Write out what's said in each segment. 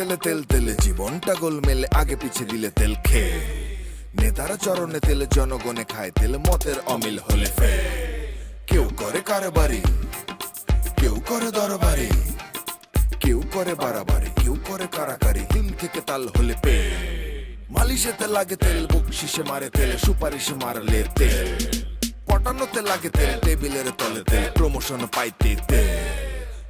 তেলে তেল তেলে জীবনটা গোলমেলে, আগে পিছে দিলে তেল খেয়ে। নেতারা চরণে তেলে জনগণে খায়, তেল মতের অমিল হলে ফে কেউ করে কারবারি, কেউ করে দরবারি, কেউ করে বাড়াবাড়ি, কেউ করে কারাকারি দিল থেকে তাল হলে পে মালিশেতে লাগে তেল বুক শিশে মারে তেল, সুপারিশে মারলে তেল। পটানোতে লাগে তেল, টেবিলের তলে তেল, প্রমোশন পাইতে তেল।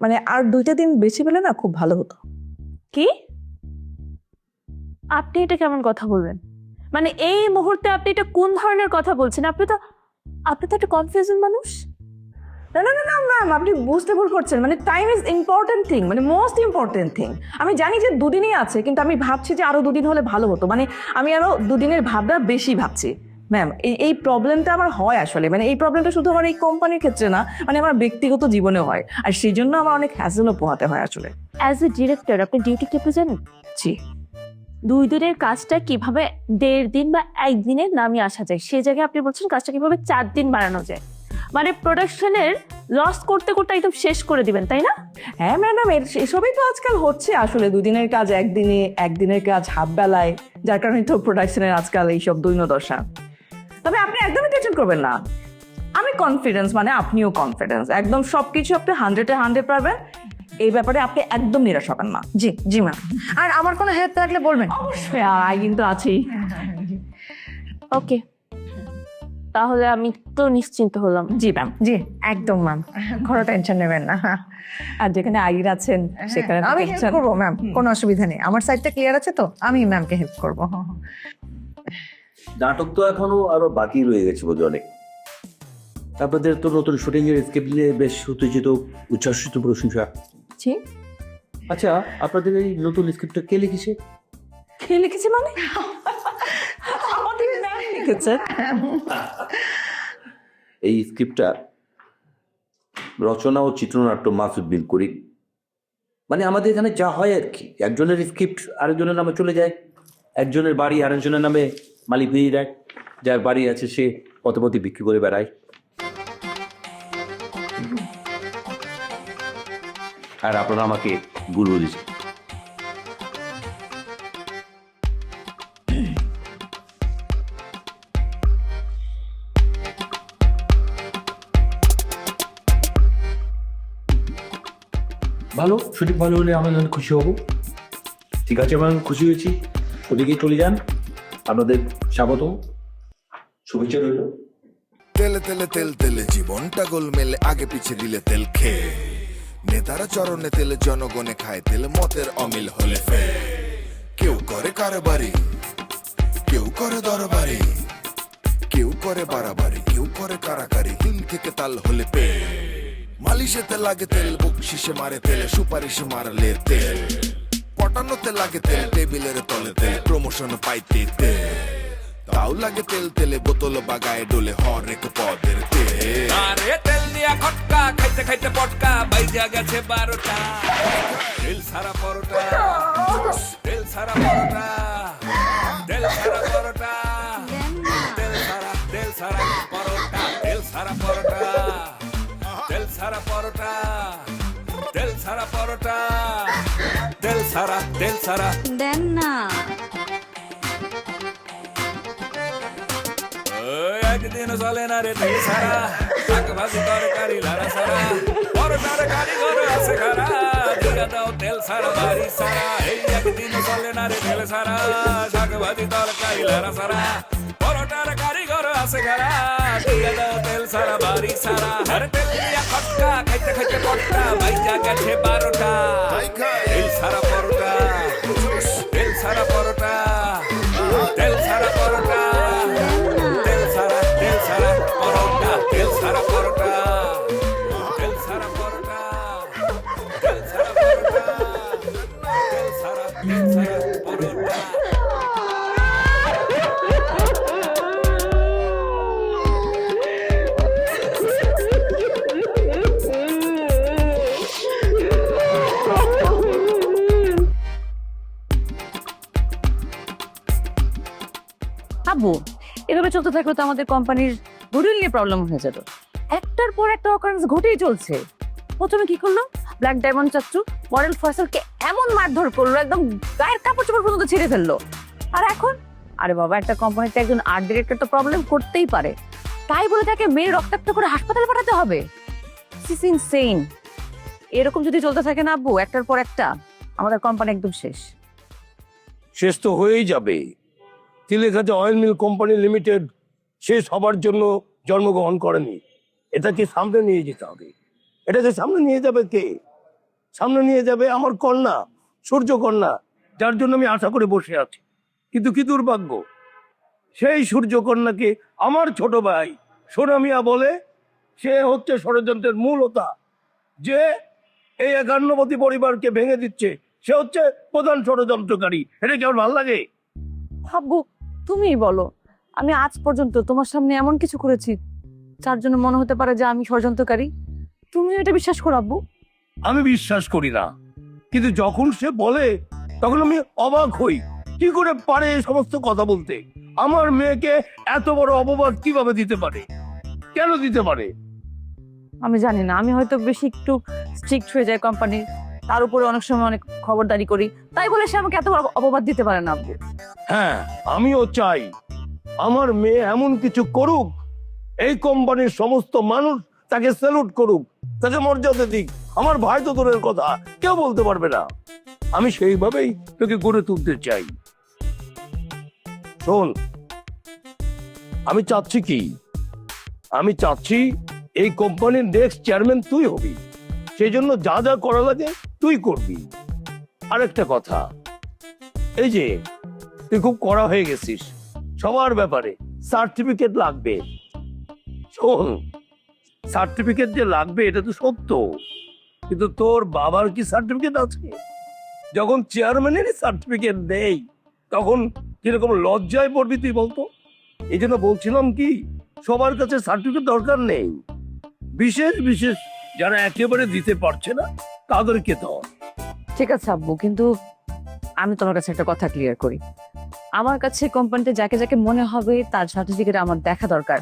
মানে আর দুইটা দিন বেশি পেলে না খুব ভালো হতো। কি? আপনি এটা কেমন কথা বলবেন মানে এই মুহূর্তে আপনি এটা কোন ধরনের কথা বলছেন? আপনি তো আপনি তো একটা কনফিউজন মানুষ। না না না না ম্যাম আপনি বুঝতে ভুল করছেন। মানে টাইম ইজ ইম্পর্টেন্ট থিং মানে মোস্ট ইম্পর্টেন্ট থিং আমি জানি যে দুদিনই আছে কিন্তু আমি ভাবছি যে আরও দুদিন হলে ভালো হতো। মানে আমি আরও দুদিনের ভাবনা বেশি ভাবছি। ম্যাম এই এই প্রবলেমটা আমার হয় আসলে। মানে এই প্রবলেমটা শুধু আমার এই কোম্পানির ক্ষেত্রে না মানে আমার ব্যক্তিগত জীবনে হয়। আর সেই জন্য আমার অনেক হ্যাসেলও পোহাতে হয় আসলে। অ্যাজ এ ডিরেক্টর আপনি ডিউটি কেপে জানেন? জি। দুই দিনের কাজটা কীভাবে দেড় দিন বা একদিনে নামিয়ে আসা যায় সেই জায়গায় আপনি বলছেন কাজটা কীভাবে চার দিন বাড়ানো যায়। মানে প্রোডাকশনের লস করতে করতে একদম শেষ করে দিবেন তাই না? হ্যাঁ ম্যাডাম এসবই তো আজকাল হচ্ছে আসলে। দুদিনের কাজ একদিনে একদিনের কাজ হাফ বেলায় যার কারণে তো প্রোডাকশনের আজকাল এইসব দৈন্যদশা। তবে আপনি একদমই টেনশন করবেন না। আমি কনফিডেন্স মানে আপনিও কনফিডেন্স একদম সব কিছু আপনি হান্ড্রেডে হান্ড্রেড পারবেন এই ব্যাপারে আপনি একদম নিরাশ হবেন না। জি জি ম্যাম আর আমার কোনো হেল্প থাকলে বলবেন? অবশ্যই আই কিন্তু আছেই ওকে তাহলে আমি তো নিশ্চিন্ত হলাম। জি ম্যাম জি একদম ম্যাম কোনো টেনশন নেবেন না। আর যেখানে আইর আছেন সেখানে আমি হেল্প করব ম্যাম কোনো অসুবিধা নেই। আমার সাইডটা ক্লিয়ার আছে তো? আমি ম্যামকে হেল্প করব। নাটক তো এখনও আরও বাকি রয়ে গেছে বোধ অনেক। আপনাদের তো নতুন শুটিং এর স্ক্রিপ্ট নিয়ে বেশ উত্তেজিত উচ্ছ্বাসিত প্রশংসা। জি। আচ্ছা আপনাদের এই নতুন স্ক্রিপ্টটা কে লিখেছে? কে লিখেছে মানে? আমাদের ম্যাম লিখেছে এই স্ক্রিপ্টটা রচনা ও চিত্রনাট্য মাসুদ করিম। মানে আমাদের এখানে যা হয় আর কি। একজনের স্ক্রিপ্ট আরেকজনের নামে চলে যায় একজনের বাড়ি আরেকজনের নামে মালিক দিয়ে দেয় যার বাড়ি আছে সে পথপথে বিক্রি করে বেড়ায়। আর আপনারা আমাকে গুরু দিচ্ছেন ভালো শুটিং ভালো হলে আমি খুশি হব। ঠিক আছে আমি খুশি হয়েছি। ওদিকে চলে যান। আপনাদের স্বাগত শুভেচ্ছা রইল। তেলে তেলে, তেল, তেলে, জীবনটা গোলমেলে আগে পিছে দিলে তেল খেয়ে। নেতারা চরণে তেলে, জনগণে খায় তেল, মতের অমিল হলে ফে কেউ করে কারবারি, কেউ করে দরবারি, কেউ করে বাড়াবাড়ি, কেউ করে কারাকারি দিল থেকে তাল হলে পে মালিশেতে লাগে তেল বুক শিশে মারে তেলে, সুপারিশে মারলে তেল। পটানোতে লাগে তেল, টেবিলের তলে তেল প্রমোশন পাইতে তেল তাও লাগে তেল, তেলে বোতল বাগায় ডোলে হরেক পদের তেল। আরে তেল দিয়া খটকা, খাইতে খাইতে পটকা, বাইজা গেছে বারোটা। তেল সারা পরোটা, তেল সারা পরোটা, তেল সারা পরোটা, তেল সারা তেল সারা পরোটা, তেল সারা পরোটা, তেল সারা পরোটা, তেল সারা পরোটা। তেল সারা তেল সারা দেন না। একদিন চলে না রে তেল সারা শাক ভাজি তরকারি লারা সারা পরোটার কারিগর আছে খারা দিয়া দাও তেল সারা বাড়ি সারা এই একদিন চলে না রে তেল সারা শাক ভাজি তরকারি লারা সারা পরোটার কারিগর আছে দিয়া দাও তেল সারা বাড়ি সারা আর তেল দিয়া খটকা, খাইতে খাইতে পটকা, বাইজা গেছে বারোটা। তেল সারা পরোটা, তেল সারা পরোটা, তেল সারা পরোটা চলতে থাকলে তো আমাদের কোম্পানির গুডউইল নিয়ে প্রবলেম হয়ে যাবে একটার পর একটা অকারেন্স ঘটেই চলছে। প্রথমে কি করল? ব্ল্যাক ডায়মন্ড চাচ্চু মডেল ফয়সালকে এমন মারধর করল, একদম গায়ের কাপড় চোপড় পর্যন্ত ছিঁড়ে ফেলল। আর এখন? আরে বাবা, একটা কোম্পানিতে একজন আর্ট ডিরেক্টর তো প্রবলেম করতেই পারে। তাই বলে তাকে মেয়ে রক্তাক্ত করে হাসপাতালে পাঠাতে হবে। সিস ইনসেইন এরকম যদি চলতে থাকে না আব্বু একটার পর একটা, আমাদের কোম্পানি একদম শেষ। শেষ তো হয়েই যাবে। তিলেখাতে অয়েল মিল কোম্পানি লিমিটেড শেষ সবার জন্য জন্মগ্রহণ করেনি। এটাকে সামনে নিয়ে যেতে হবে। এটাকে সামনে নিয়ে যাবে কে? সামনে নিয়ে যাবে আমার কন্যা, সূর্য কন্যা, যার জন্য আমি আশা করে বসে আছি। কিন্তু কি দুর্ভাগ্য? সেই সূর্য কন্যাকে আমার ছোট ভাই সোনামিয়া বলে, সে হচ্ছে ষড়যন্ত্রের মূল হোতা। যে এই একান্নবতী পরিবারকে ভেঙে দিচ্ছে, সে হচ্ছে প্রধান ষড়যন্ত্রকারী। এটা কি আমার ভালো লাগে? আব্বু তুমিই বলো। আমি আজ পর্যন্ত তোমার সামনে এমন কিছু করেছি যার জন্য মনে হতে পারে যে আমি ষড়যন্ত্রকারী। তুমি এটা বিশ্বাস করো আব্বু। আমি বিশ্বাস করি না। কিন্তু যখন সে বলে তখন আমি অবাক হই। কি করে পারে এই সমস্ত কথা বলতে? আমার মেয়েকে এত বড় অপবাদ কীভাবে দিতে পারে? কেন দিতে পারে? আমি জানি না। আমি হয়তো বেশি একটু স্ট্রিক্ট হয়ে যায় কোম্পানির তার উপরে অনেক সময় অনেক খবরদারি করি। তাই বলে সে আমাকে এত বড় অপবাদ দিতে পারে না আব্বু। হ্যাঁ আমিও চাই। আমার মেয়ে এমন কিছু করুক, এই কোম্পানির সমস্ত মানুষ তাকে স্যালুট করুক, তাকে মর্যাদা দিক। আমার ভাই তো দূরের কথা, কেউ বলতে পারবে না। আমি সেইভাবেই তোকে গড়ে তুলতে চাই। শোন, আমি চাচ্ছি কি? আমি চাচ্ছি এই কোম্পানির নেক্সট চেয়ারম্যান তুই হবি। সেই জন্য যা যা করা লাগে তুই করবি। আরেকটা কথা, এই যে, তুই খুব কড়া হয়ে গেছিস। সবার ব্যাপারে সার্টিফিকেট লাগবে। শোন সার্টিফিকেট যে লাগবে এটা তো সত্য, কিন্তু তোর বাবার কি সার্টিফিকেট আছে? যখন চেয়ারম্যানেরই সার্টিফিকেট দেই, তখন কীরকম লজ্জায় পড়বি তুই বলতো? এই জন্য বলছিলাম কি, সবার কাছে সার্টিফিকেট দরকার নেই। বিশেষ বিশেষ যারা একেবারে দিতে পারছে না, তাদেরকে তো ঠিক আছে আব্বু, কিন্তু আমি তোমার কাছে একটা কথা ক্লিয়ার করি। আমার কাছে কোম্পানিতে যাকে যাকে মনে হবে, তার সার্টিফিকেট আমার দেখা দরকার।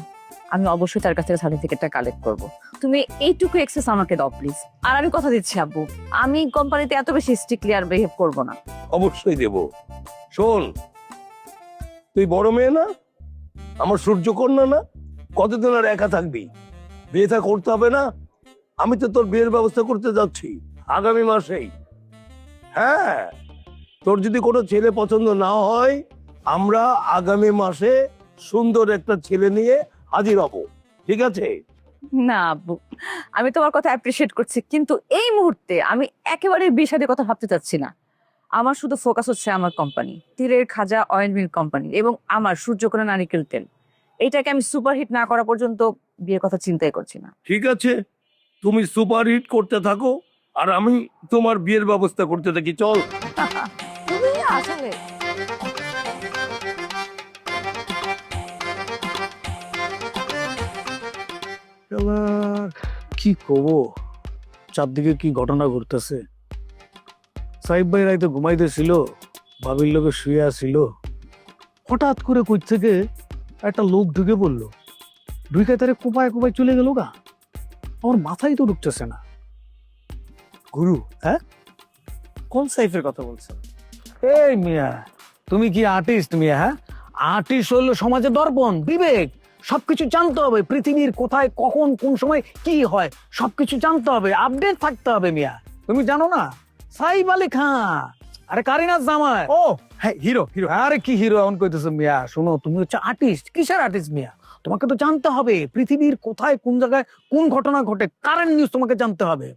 আমি অবশ্যই তার কাছ থেকে সার্টিফিকেটটা কালেক্ট করব। তুমি এইটুকু এক্সেস আমাকে দাও প্লিজ আর আমি কথা দিচ্ছি, আব্বু। আমি কোম্পানিতে এত বেশি স্ট্রিক্টলি আর বিহেভ করব না। অবশ্যই দেব। শোন, তুই বড় মেয়ে না? আমার সূর্য সূর্যকন্যা না? কতদিন আর একা থাকবি? বিয়েটা করতে হবে না? আমি তো তোর বিয়ের ব্যবস্থা করতে যাচ্ছি, আগামী মাসেই। হ্যাঁ তোর যদি কোনো ছেলে পছন্দ না হয় আমরা আগামী মাসে সুন্দর একটা ছেলে নিয়ে হাজির হব ঠিক আছে? না আব্বু আমি তোমার কথা অ্যাপ্রিসিয়েট করছি কিন্তু এই মুহূর্তে আমি একেবারে বিষাদের কথা ভাবতে চাচ্ছি না। আমার শুধু ফোকাস হচ্ছে আমার কোম্পানি তীরের খাজা অয়েল মিল কোম্পানি এবং আমার সূর্যকোনা নারিকেল তেল। এইটাকে আমি সুপারহিট না করা পর্যন্ত বিয়ের কথা চিন্তাই করছি না। ঠিক আছে তুমি সুপার হিট করতে থাকো আর আমি তোমার বিয়ের ব্যবস্থা করতে থাকি চল। তুমি আসলে এবার কি কব? চারদিকে কি ঘটনা ঘটতেছে? সাহিব ভাই রাইতে ঘুমাইতেছিল ভাবির লোকে শুয়ে আসছিল হঠাৎ করে কই থেকে একটা লোক ঢুকে পড়ল। ঢুকে তারে কোপায় কোপায় চলে গেল গা। আমার মাথায় তো ঢুকতেছে না। গুরু হ্যাঁ? কোন সাইফের কথা বলছেন? এই মিয়া, তুমি কি আর্টিস্ট মিয়া হ্যাঁ? আর্টিস্ট হলো সমাজে দর্পণ, বিবেক। সবকিছু জানতে হবে পৃথিবীর কোথায় কখন কোন সময় কি হয় সবকিছু জানতে হবে আপডেট থাকতে হবে মিয়া। তুমি জানো না? সাইব আলী খান। আরে কারিনার জামাই ও হ্যাঁ হিরো হিরো আরে কি হিরো এমন কইতেছো মিয়া? শোনো তুমি হচ্ছে আর্টিস্ট কিসের আর্টিস্ট মিয়া? তোমাকে তো জানতে হবে পৃথিবীর কোথায় কোন জায়গায় কোন ঘটনা ঘটে কারেন্ট নিউজ তোমাকে জানতে হবে।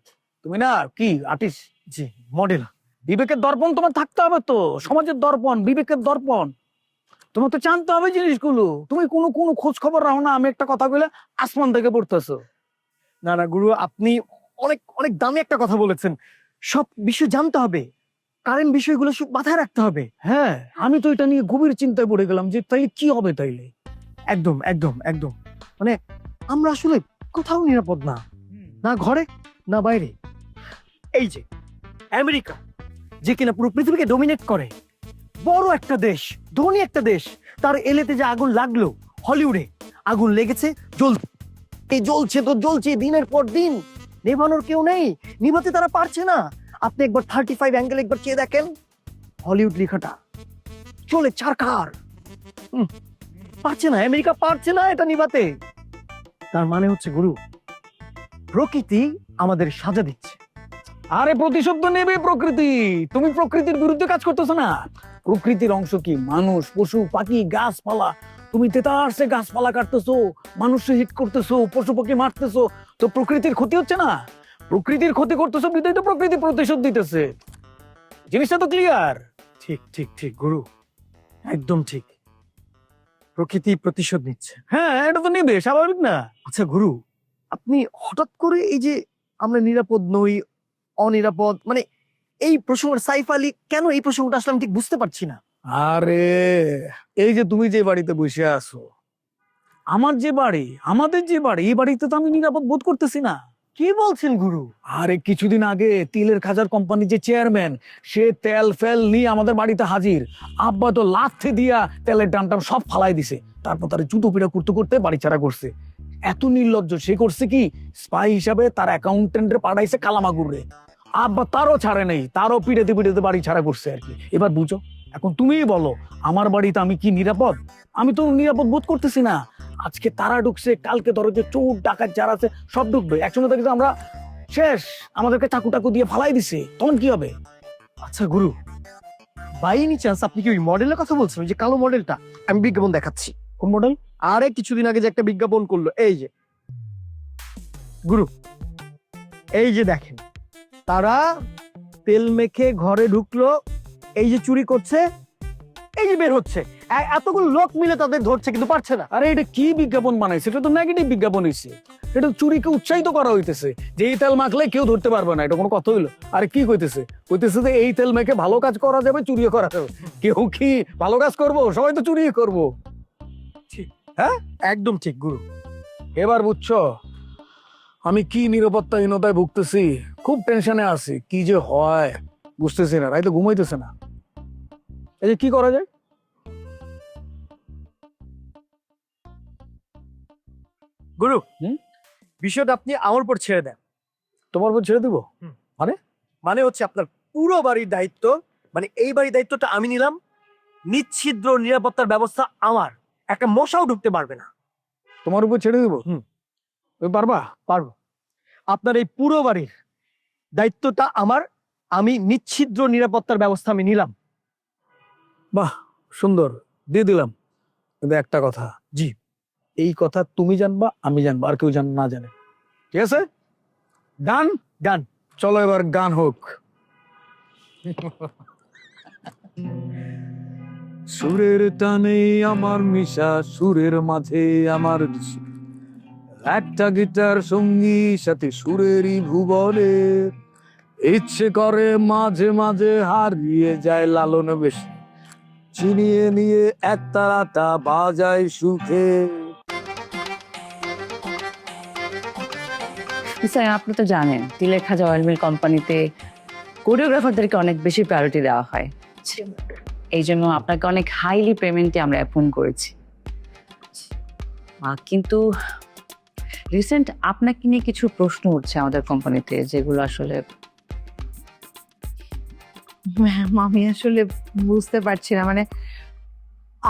তুমি না কি আর্টিস্ট জি মডেল বিবেকের দর্পণ তোমার থাকতে হবে তো সমাজের দর্পণ বিবেকের দর্পণ। তোমার তো জানতে হবে জিনিসগুলো। তুমি কোনো কোনো খোঁজ খবর রাখো না, আমি একটা কথা বলে আসমান থেকে পড়তেছো। না না, গুরু, আপনি অনেক অনেক দামি একটা কথা বলেছেন। সব বিষয় জানতে হবে। কারেন্ট বিষয়গুলো সব মাথায় রাখতে হবে। হ্যাঁ আমি তো এটা নিয়ে গভীর চিন্তায় পড়ে গেলাম যে তাই কি হবে তাইলে? একদম একদম একদম। মানে আমরা আসলে কোথাও নিরাপদ না। না ঘরে, না বাইরে। এই যে, আমেরিকা, যে কিনা পুরো পৃথিবীকে ডোমিনেট করে। বড় একটা দেশ, ধনী একটা দেশ, তার এলেতে যে আগুন লাগল হলিউডে, আগুন লেগেছে জ্বল এই জ্বলছে তো জ্বলছে দিনের পর দিন, নেভানোর কেউ নেই, নিভাতে তারা পারছে না। আপনি একবার থার্টি ফাইভ অ্যাঙ্গেল একবার চেয়ে দেখেন হলিউড লেখাটা। চলে চারকার পারছে না, আমেরিকা পারছে না এটা নিভাতে। তার মানে হচ্ছে, গুরু, প্রকৃতি আমাদের সাজা দিচ্ছে। আরে প্রতিশোধ তো নেবে প্রকৃতি। তুমি প্রকৃতির বিরুদ্ধে কাজ করতেছো না। প্রকৃতির অংশ কি? মানুষ পশু পাখি গাছপালা। তুমি তেতারসে গাছপালা কাটতেছো মানুষকে হিট করতেছো পশু পাখি মারতেছো। তো প্রকৃতির ক্ষতি হচ্ছে না? প্রকৃতির ক্ষতি করতেছো বিদায় তো প্রকৃতি প্রতিশোধ দিতেছে। জিনিসটা তো ক্লিয়ার ঠিক ঠিক ঠিক গুরু। একদম ঠিক। প্রকৃতি প্রতিশোধ নিচ্ছে। হ্যাঁ এটা তো নেবে স্বাভাবিক না? আচ্ছা গুরু আপনি হঠাৎ করে এই যে আমরা নিরাপদ নই অনিরাপদ মানে এই প্রসঙ্গ সাইফ আলী কেন এই প্রসঙ্গটা আসলে আমি ঠিক বুঝতে পারছি না। আরে এই যে তুমি যে বাড়িতে বসে আছো আমার যে বাড়ি আমাদের যে বাড়ি এই বাড়িতে তো আমি নিরাপদ বোধ করতেছি না। কি বলছেন গুরু? আরে কিছুদিন আগে তিলের খাজার কোম্পানির যে চেয়ারম্যান সে তেল ফেল নিয়ে আমাদের বাড়িতে হাজির। আব্বা তো লাথে দিয়া তেলের ডাম টাম সব ফালাই দিছে। তারপর তার জুতো পিড়া করতে করতে বাড়ি ছাড়া করছে। এত নির্লজ্জ সে করছে কি? স্পাই হিসাবে তার অ্যাকাউন্টেন্টের পাঠাইছে কালামাগুড়ে। আব্বা তারও ছাড়ে নেই তারও পিড়েতে পিড়েতে বাড়ি ছাড়া করছে আর কি। এবার বুঝো এখন তুমিই বলো আমার বাড়িতে আমি কি নিরাপদ? আমি তো নিরাপদ বোধ করতেছি না। আজকে তারা ঢুকছে কালকে ধরো যে চোর ডাকাত যারা আছে সব ঢুকবে। একসঙ্গে তো আমরা শেষ। আমাদেরকে চাকু টাকু দিয়ে ফালাই দিছে। তখন কি হবে? আচ্ছা গুরু বাই এনি চান্স আপনি কি ওই মডেলের কথা বলছেন? ওই যে কালো মডেলটা আমি বিজ্ঞাপন দেখাচ্ছি। কোন মডেল আরে কিছুদিন আগে যে একটা বিজ্ঞাপন করল এই যে। গুরু এই যে দেখেন তারা তেল মেখে ঘরে ঢুকলো এই যে চুরি করছে এই যে বের হচ্ছে। এতগুলো লোক মিলে তাদের ধরছে কিন্তু পারছে না। আরে এটা কি বিজ্ঞাপন বানাইছে? এটা তো নেগেটিভ বিজ্ঞাপন হইছে। এটা চুরিকে উৎসাহিত করা হইতেছে। যে এই তেল মাখলে কেউ ধরতে পারবে না এটা কোনো কথা হইল। আরে কি কইতেছে? কইতেছে যে এই তেল মেখে ভালো কাজ করা যাবে চুরিও করা যাবে। কেউ কি ভালো কাজ করব? সবাই তো চুরি করব। হ্যাঁ? একদম ঠিক গুরু। এবার বুঝছ আমি কি নিরাপত্তাহীনতায় ভুগতেছি? খুব টেনশনে আছি। কি যে হয়? বুঝতেছি না রাইতে ঘুমাইতেছে না। এই যে কি করা যায়? গুরু হুম? বিষয়টা আপনি আমার উপর ছেড়ে দেন। তোমার উপর ছেড়ে দিব? মানে হচ্ছে আপনার পুরো বাড়ির দায়িত্ব মানে এই বাড়ির দায়িত্বটা আমি নিলাম নিচ্ছিদ্র নিরাপত্তার ব্যবস্থা আমার। একটা মশাও ঢুকতে পারবে না। তোমার উপর ছেড়ে দিব? হুম। তুমি পারবা? পারব। আপনার এই পুরো বাড়ির দায়িত্বটা আমার, আমি নিচ্ছিদ্র নিরাপত্তার ব্যবস্থা আমি নিলাম। বাহ, সুন্দর। দিয়ে দিলাম। কিন্তু একটা কথা, জি। এই কথা তুমি জানবা, আমি জানব, আর কেউ জান, না জানে। ঠিক আছে? গান গান চলো এবার গান হোক। সুরের টানে আমার মিশা সুরের মাঝে আমার দিশা। একটা গিটার সঙ্গী, সাথে সুরেরই ভুবনে। ইচ্ছে করে মাঝে মাঝে হারিয়ে যায় লালন বেশি। চিনিয়ে নিয়ে এক তারাটা বাজায় সুখে। আপনি তো জানেন, তিলের খাজা মিল কোম্পানিতে কোরিওগ্রাফারদেরকে অনেক বেশি প্রায়োরিটি দেওয়া হয়। এই জন্য আপনাকে অনেক হাইলি পেমেন্টে আমরা অ্যাপয়েন্ট করেছি। কিন্তু রিসেন্ট আপনাকে নিয়ে কিছু প্রশ্ন উঠছে আমাদের কোম্পানিতে যেগুলো আসলে ম্যাম আমি আসলে বুঝতে পারছি না। মানে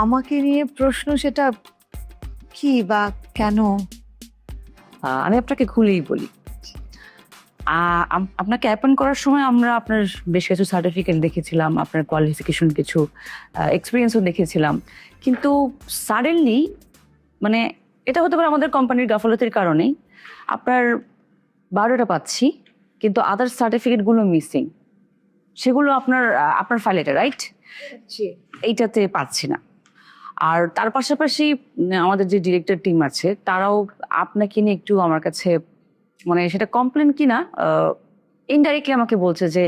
আমাকে নিয়ে প্রশ্ন সেটা কি বা কেন? আমি আপনাকে খুলেই বলি। আপনাকে অ্যাপয়েন্ট করার সময় আমরা আপনার বেশ কিছু সার্টিফিকেট দেখেছিলাম আপনার কোয়ালিফিকেশন কিছু এক্সপিরিয়েন্সও দেখেছিলাম। কিন্তু সাডেনলি মানে এটা হতে পারে আমাদের কোম্পানির গাফলতির কারণেই। আপনার বারোটা পাচ্ছি কিন্তু আদার সার্টিফিকেটগুলো মিসিং সেগুলো আপনার আপনার ফাইলেটা রাইট এইটাতে পাচ্ছি না। আর তার পাশাপাশি আমাদের যে ডিরেক্টর টিম আছে তারাও আপনাকে নিয়ে একটু আমার কাছে মানে সেটা কমপ্লেন কি না ইনডাইরেক্টলি আমাকে বলছে যে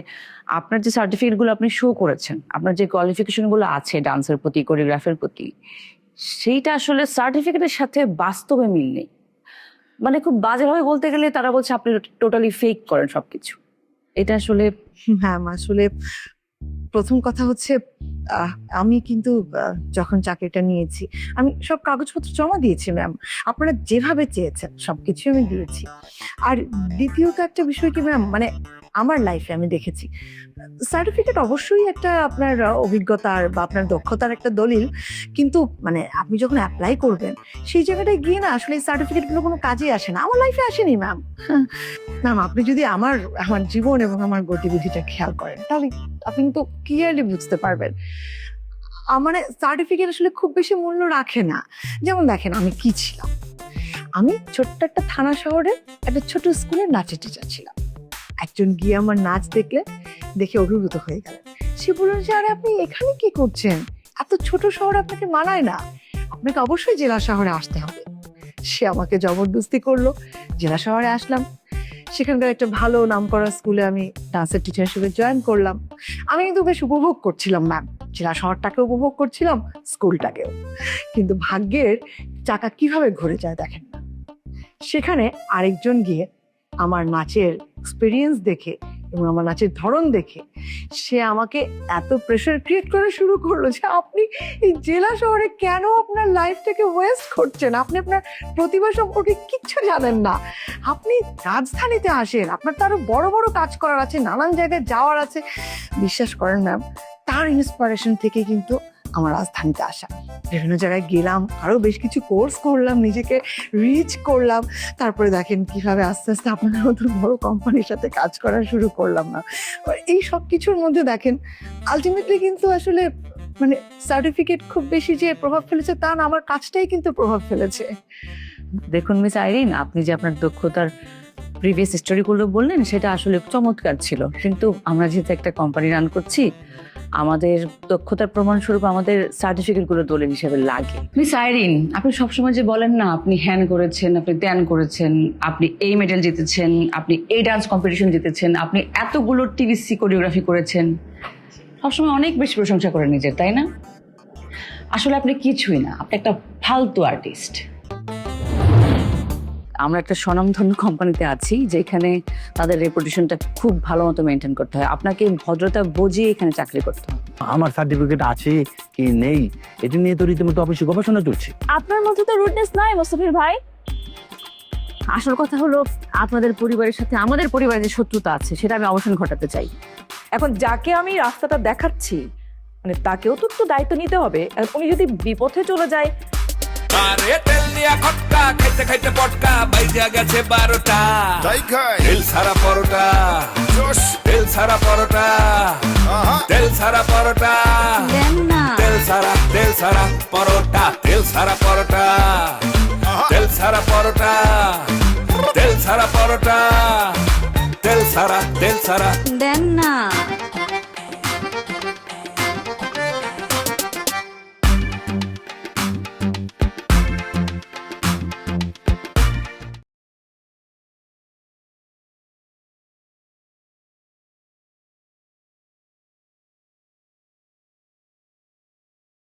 আপনার যে সার্টিফিকেটগুলো আপনি শো করেছেন আপনার যে কোয়ালিফিকেশনগুলো আছে ডান্সের প্রতি কোরিওগ্রাফের প্রতি সেইটা আসলে সার্টিফিকেটের সাথে বাস্তবে মিল নেই। মানে খুব বাজেভাবে বলতে গেলে তারা বলছে আপনি টোটালি ফেক করেন সবকিছু। এটা আসলে হ্যাঁ আসলে প্রথম কথা হচ্ছে আমি কিন্তু যখন চাকরিটা নিয়েছি, আমি সব কাগজপত্র জমা দিয়েছি ম্যাম আপনারা যেভাবে চেয়েছেন সবকিছু আমি দিয়েছি। আর দ্বিতীয়ত একটা বিষয় কি ম্যাম মানে আমার লাইফে আমি দেখেছি। সার্টিফিকেট অবশ্যই একটা আপনার অভিজ্ঞতার বা আপনার দক্ষতার একটা দলিল। কিন্তু মানে আপনি যখন অ্যাপ্লাই করবেন, সেই জায়গাটায় গিয়ে না আসলে এই সার্টিফিকেটগুলো কোনো কাজে আসে না। আমার লাইফে আসেনি ম্যাম ম্যাম আপনি যদি আমার আমার জীবন এবং আমার গতিবিধিটা খেয়াল করেন, তাহলে আপনি তো ক্লিয়ারলি বুঝতে পারবেন। আমার সার্টিফিকেট আসলে খুব বেশি মূল্য রাখে না। যেমন দেখেন, আমি কি ছিলাম? আমি ছোট্ট একটা থানা শহরে একটা ছোট স্কুলের নাচের টিচার ছিলাম। একজন গিয়ে আমার নাচ দেখলে দেখে অভিভূত হয়ে গেল। সে বললেন যে, আরে, আপনি এখানে কি করছেন? এত ছোট শহর আপনাকে মানায় না। আপনাকে অবশ্যই জেলা শহরে আসতে হবে। সে আমাকে জবরদস্তি করল। জেলা শহরে আসলাম। সেখানকার একটা ভালো নামকরা স্কুলে আমি ডান্সের টিচার হিসেবে জয়েন করলাম। আমি কিন্তু বেশ উপভোগ করছিলাম ম্যাম জেলা শহরটাকে উপভোগ করছিলাম, স্কুলটাকেও। কিন্তু ভাগ্যের চাকা কীভাবে ঘুরে যায় দেখেন? সেখানে আরেকজন গিয়ে আমার নাচের এক্সপিরিয়েন্স দেখে এবং আমার নাচের ধরন দেখে, সে আমাকে এত প্রেশার ক্রিয়েট করা শুরু করল যে আপনি এই জেলা শহরে কেন আপনার লাইফটাকে ওয়েস্ট করছেন? আপনি আপনার প্রতিভা সম্পর্কে কিচ্ছু জানেন না। আপনি রাজধানীতে আসেন, আপনার তো আরও বড় বড় কাজ করার আছে, নানান জায়গায় যাওয়ার আছে। বিশ্বাস করেন ম্যাম তার ইন্সপিরেশন থেকে কিন্তু আমার রাজধানীতে আসা। বিভিন্ন জায়গায় গেলাম, আরও বেশ কিছু কোর্স করলাম, নিজেকে রিচ করলাম। তারপরে দেখেন কীভাবে আস্তে আস্তে আপনাদের মতো বড় কোম্পানির সাথে কাজ করা শুরু করলাম না। এই সব কিছুর মধ্যে দেখেন আলটিমেটলি কিন্তু আসলে মানে সার্টিফিকেট খুব বেশি যে প্রভাব ফেলেছে তা না, আমার কাজটাই কিন্তু প্রভাব ফেলেছে। দেখুন মিস আইরিন, আপনি যে আপনার দক্ষতার প্রিভিয়াস স্টোরিগুলো বললেন, সেটা আসলে চমৎকার ছিল। কিন্তু আমরা যেহেতু একটা কোম্পানি রান করছি আমাদের দক্ষতার প্রমাণস্বরূপ আমাদের সার্টিফিকেটগুলো দলিল হিসেবে লাগে। মিস আইরিন আপনি সবসময় যে বলেন না, আপনি হ্যান করেছেন, আপনি ত্যান করেছেন, আপনি এই মেডেল জিতেছেন, আপনি এই ডান্স কম্পিটিশন জিতেছেন, আপনি এতগুলো টিভিসি কোরিওগ্রাফি করেছেন। সবসময় অনেক বেশি প্রশংসা করেন নিজের, তাই না? আসলে আপনি কিছুই না, আপনি একটা ফালতু আর্টিস্ট আমরা একটা স্বনামধন্য কোম্পানিতে আছি যেখানে তাদের রেপুটেশনটা খুব ভালো মতো মেনটেন করতে হয়। আপনাকে ভদ্রতা বুঝিয়ে এখানে চাকরি করতে হয় আমার সার্টিফিকেট আছে কি নেই? এটা নিয়ে তো রীতিমতো অফিসে গবেষণা চলছে। আপনার মধ্যে তো রুটনেস নাই মোস্তফির ভাই? আসল কথা হলো আপনাদের পরিবারের সাথে আমাদের পরিবারের যে শত্রুতা আছে সেটা আমি অবসান ঘটাতে চাই। এখন যাকে আমি রাস্তাটা দেখাচ্ছি মানে তাকেও তো একটু দায়িত্ব নিতে হবে। আর উনি যদি বিপথে চলে যায় আরে তেল দিয়া খটকা খাইতে খাইতে পটকা বাইজা গেছে বারোটা। তাই খাই। তেল সারা পরোটা। তেল সারা পরোটা। তেল সারা পরোটা। দেন না। তেল সারা তেল সারা পরোটা। তেল সারা পরোটা। তেল সারা পরোটা। তেল সারা পরোটা। তেল সারা তেল সারা দেন না।